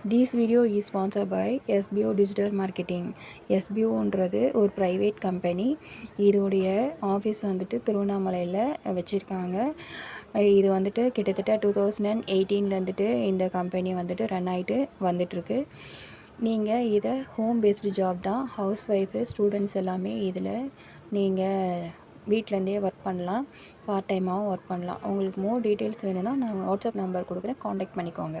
This video is sponsor by SPO digital marketing எஸ்பிஓன்றது ஒரு private company இதோடைய office வந்துட்டு திருவண்ணாமலையில் வச்சுருக்காங்க. இது வந்துட்டு கிட்டத்தட்ட டூ தௌசண்ட் அண்ட் எயிட்டீன்லேருந்துட்டு இந்த கம்பெனி வந்துட்டு ரன் ஆகிட்டு வந்துட்டுருக்கு. நீங்கள் இதை ஹோம் பேஸ்டு ஜாப் தான் ஹவுஸ் ஒய்ஃபு ஸ்டூடெண்ட்ஸ் எல்லாமே இதில் நீங்கள் வீட்டிலேருந்தே ஒர்க் பண்ணலாம் பார்ட் டைமாகவும் ஒர்க் பண்ணலாம். உங்களுக்கு மோர் டீட்டெயில்ஸ் வேணும்னா நான் வாட்ஸ்அப் நம்பர் கொடுக்குறேன் காண்டாக்ட் பண்ணிக்கோங்க.